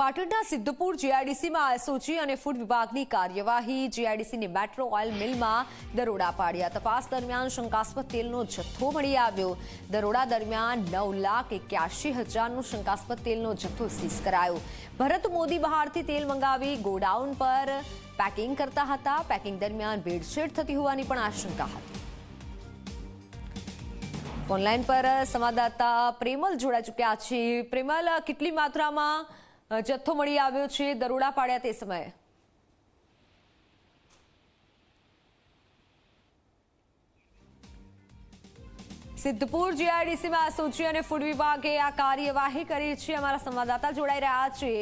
પાટણના સિદ્ધપુર જીઆઈડીસીમાં એસઓજી અને ફૂડ વિભાગની કાર્યવાહી. જીઆઈડીસીની મેટ્રો ઓઇલ મિલમાં દરોડા પાડ્યા. તપાસ દરમિયાન શંકાસ્પદ તેલનો જથ્થો મળી આવ્યો. દરોડા દરમિયાન નવ લાખ એક્યાસી હજારનો શંકાસ્પદ તેલનો જથ્થો સીઝ કરાયો. ભરત મોદી બહારથી તેલ મંગાવી ગોડાઉન પર પેકિંગ કરતા હતા. પેકિંગ દરમિયાન ભેળસેળ થતી હોવાની પણ આશંકા હતી. ઓનલાઈન પર સંવાદદાતા પ્રેમલ જોડાઈ ચૂક્યા છે. પ્રેમલ, કેટલી માત્રામાં જથ્થો મળી આવ્યો છે દરોડા પાડ્યા તે સમયે. સિદ્ધપુર જીઆઈડીસીમાં એસઓજી અને ફૂડ વિભાગે આ કાર્યવાહી કરી છે. અમારા સંવાદદાતા જોડાઈ રહ્યા છે.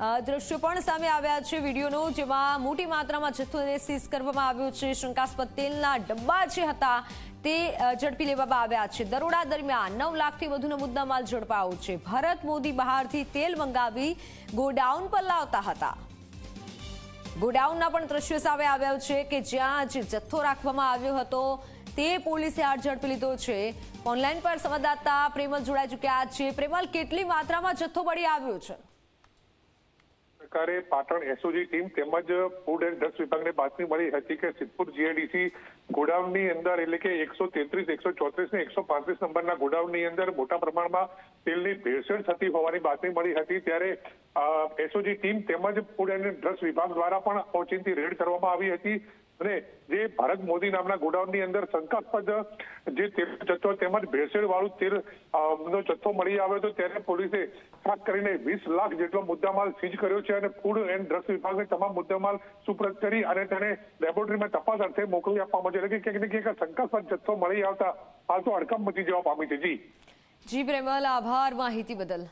દ્રશ્યો પણ સામે આવ્યા છે વિડીયોનો, જેમાં મોટી માત્રામાં જથ્થોને સીઝ કરવામાં આવ્યો છે. શંકાસ્પદ તેલના ડબ્બા જે હતા તે ઝડપી લેવામાં આવ્યા છે. દરોડા દરમિયાન નવ લાખથી વધુનો મુદ્દામાલ ઝડપાયો છે. ભારત મોદી બહારથી તેલ મંગાવી ગોડાઉન પર લાવતા હતા. ગોડાઉનના પણ દ્રશ્યો સામે આવ્યા છે કે જ્યાં જે જથ્થો રાખવામાં આવ્યો હતો તે પોલીસે હાથ ઝડપી લીધો છે. ઓનલાઈન પર સંવાદદાતા પ્રેમલ જોડાઈ ચૂક્યા છે. પ્રેમલ, કેટલી માત્રામાં જથ્થો મળી આવ્યો છે? સરકારે પાટણ એસઓજી ટીમ તેમજ ફૂડ એન્ડ ડ્રગ્સ વિભાગને બાતમી મળી હતી કે સિદ્ધપુર જીઆઈડીસી ગોડાઉનની અંદર એટલે કે એકસો તેત્રીસ, એકસો ચોત્રીસ ને એકસો પાંત્રીસ નંબરના ગોડાઉનની અંદર મોટા પ્રમાણમાં તેલની ભેળસેળ થતી હોવાની બાતમી મળી હતી. ત્યારે એસઓજી ટીમ તેમજ ફૂડ એન્ડ ડ્રગ્સ વિભાગ દ્વારા પણ ઓચિંતી રેડ કરવામાં આવી હતી. અને જે ભારત મોદી નામના ગોડાઉનની અંદર શંકાસ્પદ જે તેલ જથ્થો તેમજ ભેળસેળ વાળું તેલ નો જથ્થો મળી આવ્યો હતો ત્યારે પોલીસે ખાસ કરીને વીસ લાખ જેટલો મુદ્દામાલ સીઝ કર્યો છે અને ફૂડ એન્ડ ડ્રગ્સ વિભાગને તમામ મુદ્દામાલ સુપ્રત કરી અને તેને લેબોરેટરીમાં તપાસ અર્થે મોકલી આપવામાં છે એટલે કે ક્યાંક ને ક્યાંક શંકાસ્પદ જથ્થો મળી આવતા હાલ તો અડકમ મચી જવા પામી છે. જી. જી પ્રેમલ આભાર માહિતી બદલ.